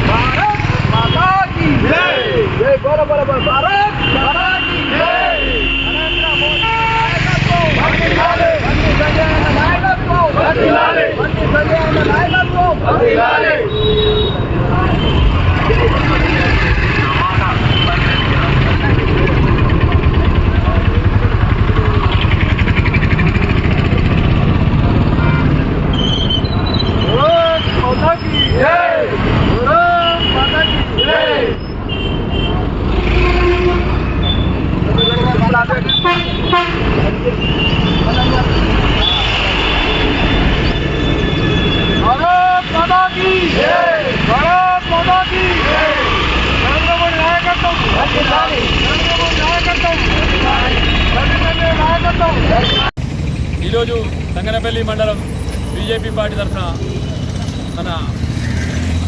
भारत माता की जय जय बड़ा बड़ा बड़ा भारत వర్ధిల్లాలి ఈరోజు సంగనపల్లి మండలం బీజేపీ పార్టీ తరఫున మన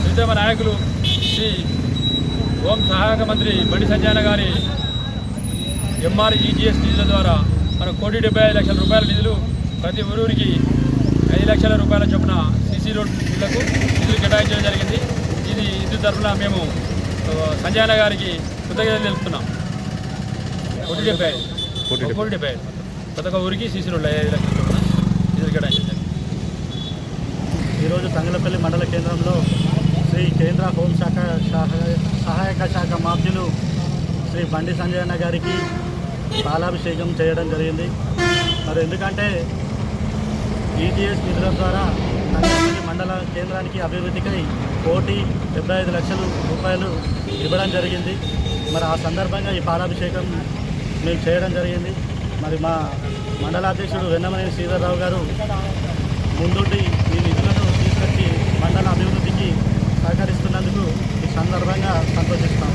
ప్రీతమ నాయకులు శ్రీ హోం సహాయక మంత్రి బండి సంజయన గారి ఎంఆర్ ఈజీఎస్ నిధుల ద్వారా మన కోటి డెబ్బై ఐదు లక్షల రూపాయల నిధులు ప్రతి ఊరికి ఐదు లక్షల రూపాయల చొప్పున సీసీ రోడ్ నిధులకు నిధులు కేటాయించడం జరిగింది. ఇది ఇందు తరఫున మేము సంజయన గారికి కృతజ్ఞతలు తెలుపుతున్నాం. కోటి డెబ్బై కోటి డెబ్బై ప్రతి ఒక్క ఊరికి సీసీ ఐదు లక్షల చొప్పున నిధులు కేటాయించారు ఈరోజు తంగలపల్లి మండల కేంద్రంలో శ్రీ కేంద్ర హోంశాఖ సహాయక శాఖ మాధ్యులు శ్రీ బండి సంజయన్న గారికి పాలాభిషేకం చేయడం జరిగింది. మరి ఎందుకంటే ఈటీఎస్ నిధుల ద్వారా తంగలపల్లి మండల కేంద్రానికి అభివృద్ధికై కోటి డెబ్బై ఐదు లక్షలు రూపాయలు ఇవ్వడం జరిగింది. మరి ఆ సందర్భంగా ఈ పాలాభిషేకం మేము చేయడం జరిగింది. మరి మా మండలాధ్యక్షుడు వెన్నమనేని శ్రీధర్రావు గారు ముందుండి ఈ నిధులను తీసుకొచ్చి మండల అభివృద్ధికి సహకరిస్తున్నందుకు ఈ సందర్భంగా సంతోషిస్తాం.